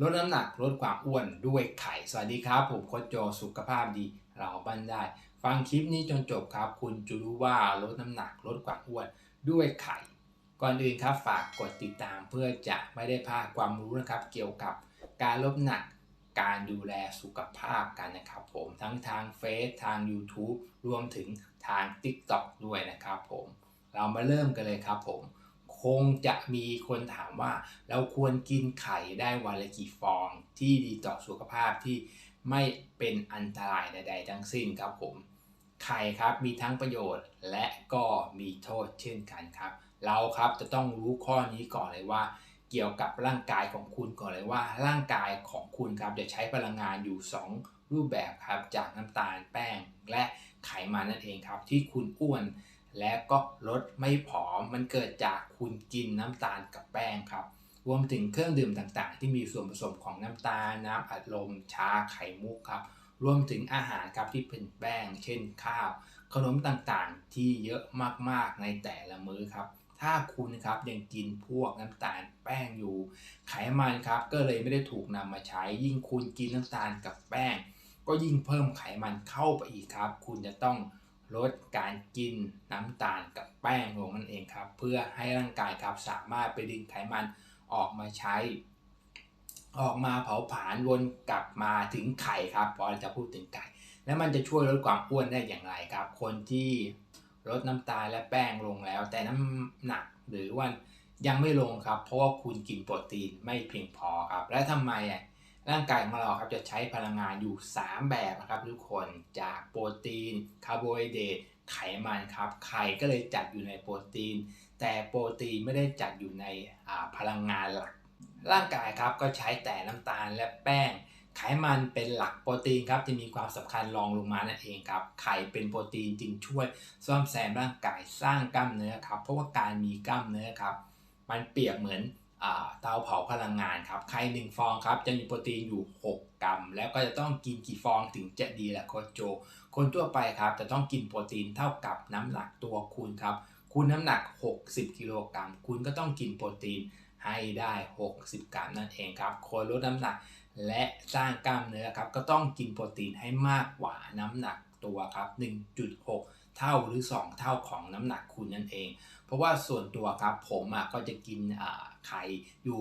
ลดน้ำหนักลดความอ้วนด้วยไข่ สวัสดีครับ ผมโคชโจสุขภาพดีเราบ้านได้ ฟังคลิปนี้จนจบครับ คุณจะรู้ว่าลดน้ำหนักลดความอ้วนด้วยไข่ ก่อนอื่นครับฝากกดติดตามเพื่อจะไม่ได้พลาดความรู้นะครับ เกี่ยวกับการลดน้ำหนักการดูแลสุขภาพกันนะครับ ผมทั้งทางเฟซทาง YouTube รวมถึงทาง TikTok ด้วยนะครับ ผมเรามาเริ่มกันเลยครับผม คงจะมีคนถามว่า เราควรกินไข่ได้วันละกี่ฟอง ที่ดีต่อสุขภาพที่ไม่เป็นอันตรายใด ๆ ทั้งสิ้นครับผม ไข่ครับมีทั้งประโยชน์และก็มีโทษเช่นกันครับ เราครับจะต้องรู้ข้อนี้ก่อนเลยว่า เกี่ยวกับร่างกายของคุณก่อนเลยว่า ร่างกายของคุณครับจะใช้พลังงานอยู่ 2 รูปแบบครับจากน้ำตาลแป้งและไขมันนั่นเองครับ ที่คุณอ้วน และก็ลดไม่ผอมมันเกิดจากคุณกินน้ำตาลกับแป้งครับ รวมถึงเครื่องดื่มต่างๆ ที่มีส่วนผสมของน้ำตาลน้ำอัดลมชาไข่มุกครับ รวมถึงอาหารครับที่เป็นแป้ง เช่นข้าว ขนมต่างๆ ที่เยอะมากๆในแต่ละมื้อครับถ้าคุณครับยังกินพวกน้ำตาลแป้งอยู่ ไขมันครับก็เลยไม่ได้ถูกนำมาใช้ ยิ่งคุณกินน้ำตาลกับแป้ง ก็ยิ่งเพิ่มไขมันเข้าไปอีกครับ คุณจะต้อง ลดการกินน้ำตาลกับแป้งลงนั่นเองครับ เพื่อให้ร่างกายครับสามารถไปดึงไขมันออกมาใช้ ออกมาเผาผลาญวนกลับมาถึงไข่ครับพอจะพูดถึงไก่แล้วมันจะช่วยลดความอ้วนได้อย่างไรครับ คนที่ลดน้ำตาลและแป้งลงแล้ว แต่น้ำหนักหรือว่ายังไม่ลงครับ เพราะว่าคุณกินโปรตีนไม่เพียงพอครับ และทำไมอะ ร่างกายของเราครับจะใช้พลังงานอยู่ 3 แบบนะครับทุกคนจากโปรตีนคาร์โบไฮเดรตไขมันครับไข่ก็เลยจัดอยู่ในโปรตีน แต่โปรตีนไม่ได้จัดอยู่ในอ่าพลังงานหลัก ร่างกายครับก็ใช้แต่น้ำตาลและแป้ง ไขมันเป็นหลักโปรตีนครับจะมีความสำคัญรองลงมานั่นเองครับไข่เป็นโปรตีนจึงช่วยซ่อมแซมร่างกายสร้างกล้ามเนื้อครับเพราะว่าการมีกล้ามเนื้อครับมันเปรียบเหมือน เตาเผาพลังงานครับไข่หนึ่งฟองครับจะมีโปรตีนอยู่ 6 กรัม แล้วก็จะต้องกินกี่ฟองถึงจะดีแหละโคโจ คนทั่วไปครับจะต้องกินโปรตีนเท่ากับน้ำหนักตัวคุณครับ คุณน้ำหนัก 60 กิโลกรัม คุณก็ต้องกินโปรตีนให้ได้ 60 กรัมนั่นเองครับ คนลดน้ำหนักและสร้างกล้ามเนื้อครับก็ต้องกินโปรตีนให้มากกว่าน้ำหนักตัวครับ 1.6 เท่าหรือ 2 เท่าของน้ำหนักคุณนั่นเอง เพราะว่าส่วนตัวครับผมอะก็จะกินอ่าไข่อยู่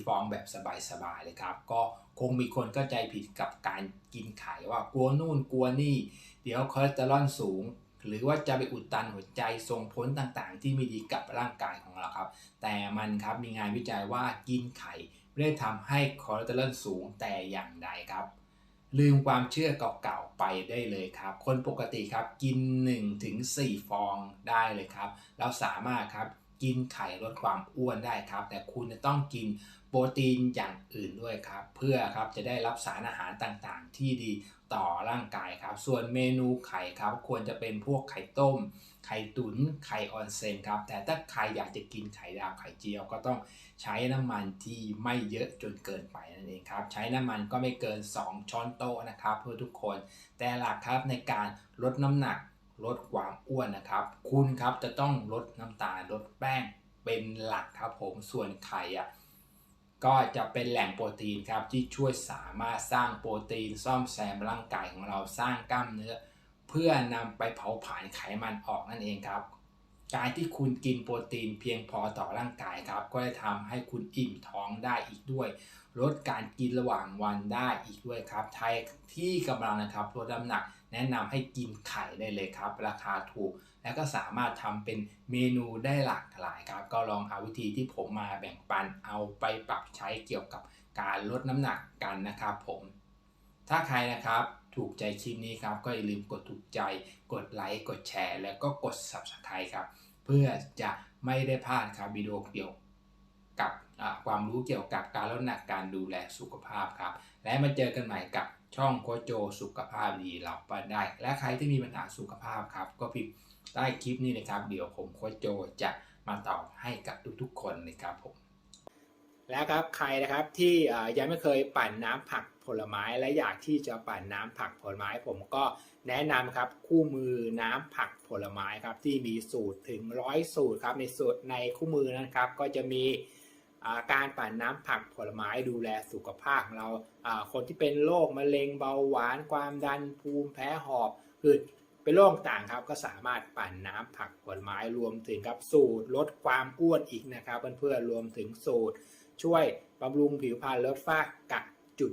3-4 ฟองแบบสบายๆเลยครับ ก็คงมีคนเข้าใจผิดกับการกินไข่ว่ากลัวนู่นกลัวนี่ เดี๋ยวคอเลสเตอรอลสูง หรือว่าจะไปอุดตันหัวใจส่งผลต่างๆ ที่ไม่ดีกับร่างกายของเราครับ แต่มันครับมีงานวิจัยว่ากินไข่ไม่ได้ทำให้คอเลสเตอรอลสูงแต่อย่างใดครับ ลืมความเชื่อเก่าๆไปได้เลยครับ คนปกติครับกิน 1-4 ฟองได้เลยครับ แล้วสามารถครับกินไข่ลดความอ้วนได้ครับ แต่คุณจะต้องกิน โปรตีนอย่างอื่นด้วยครับ เพื่อครับจะได้รับสารอาหารต่างๆ ที่ดีต่อร่างกายครับ ส่วนเมนูไข่ครับ ควรจะเป็นพวกไข่ต้ม ไข่ตุน๋นไข่ออนเซนครับ แต่ถ้าใครอยากจะกินไข่ดาวไข่เจียว ก็ต้องใช้น้ำมันที่ไม่เยอะจนเกินไปนั่นเองครับ ใช้น้ำมันก็ไม่เกิน 2 ช้อนโต๊ะนะครับ เพื่อทุกคน แต่หลักครับในการลดน้ำหนักลดความอ้วนนะครับ คุณครับจะต้องลดน้ำตาลลดแป้งเป็นหลักครับผมส่วนไข่อะ ก็จะเป็นแหล่งโปรตีนครับที่ช่วยสามารถสร้างโปรตีนซ่อมแซมร่างกายของเราสร้างกล้ามเนื้อ เพื่อนำไปเผาผลาญไขมันออกนั่นเองครับ การที่คุณกินโปรตีนเพียงพอต่อร่างกายครับ ก็จะทำให้คุณอิ่มท้องได้อีกด้วย ลดการกินระหว่างวันได้อีกด้วยครับไทยที่กำลังนะครับลดน้ำหนักแนะนำให้กินไข่ได้เลยครับ ราคาถูก และก็สามารถทำเป็นเมนูได้หลากหลายครับ ก็ลองเอาวิธีที่ผมมาแบ่งปันเอาไปปรับใช้เกี่ยวกับการลดน้ำหนักกันนะครับผม ถ้าใครนะครับ ถูกใจคลิปนี้ครับ ก็อย่าลืมกดถูกใจ กดไลค์กดแชร์ แล้วก็กด Subscribe ครับ เพื่อจะไม่ได้พลาดครับวิดีโอเกี่ยวกับความรู้เกี่ยวกับการลดน้ำหนักการดูแลสุขภาพครับ และมาเจอกันใหม่กับช่องโคโจสุขภาพดีเราไปได้ และใครที่มีปัญหาสุขภาพครับ ก็พิมพ์ใต้คลิปนี้นะครับ เดี๋ยวผมโคโจจะมาตอบให้กับทุกๆคนนะครับผมแล้วครับใครนะครับที่ยังไม่เคยปั่นน้ำผัก ลไม้และอยากที่จะปั่นน้ำผักผลไม้ ผมก็แนะนำครับคู่มือน้ำผักผลไม้ครับที่มีสูตรถึงร้อยสูตรครับในสูตรในคู่มือนะครับ ก็จะมีาการปั่นน้ำผักผลไม้ดูแลสุขภาพของเราาคนที่เป็นโรคมะเร็งเบาหวานความดันภูมิแพ้หอบหืดเป็นโรคต่างครับก็สามารถปั่นน้ำผักผลไม้รวมถึงครับสูตรลดความอ้วนอีกนะครับเพื่อนๆรวมถึงสูตร ช่วยบำรุงผิวพรรณลดฝ้ากระจุด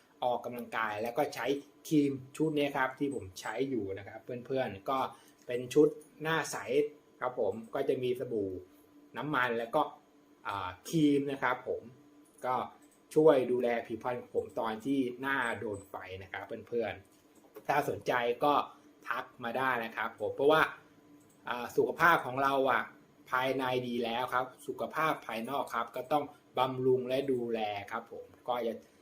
ออกกำลังกาย แล้วก็ใช้ครีมชุดนี้ครับที่ผมใช้อยู่นะครับ เพื่อนๆก็เป็นชุดหน้าใสครับผมก็จะมีสบู่น้ำมันแล้วก็ครีมนะครับผมก็ช่วยดูแลผิวพรรณของผมตอนที่หน้าโดนไฟนะครับเพื่อนๆถ้าสนใจก็ทักมาได้นะครับผมเพราะว่าอ่าสุขภาพของเราอะภายในดีแล้วครับ สุขภาพภายนอกครับ ก็ต้องบำรุงและดูแลครับผมก็จะ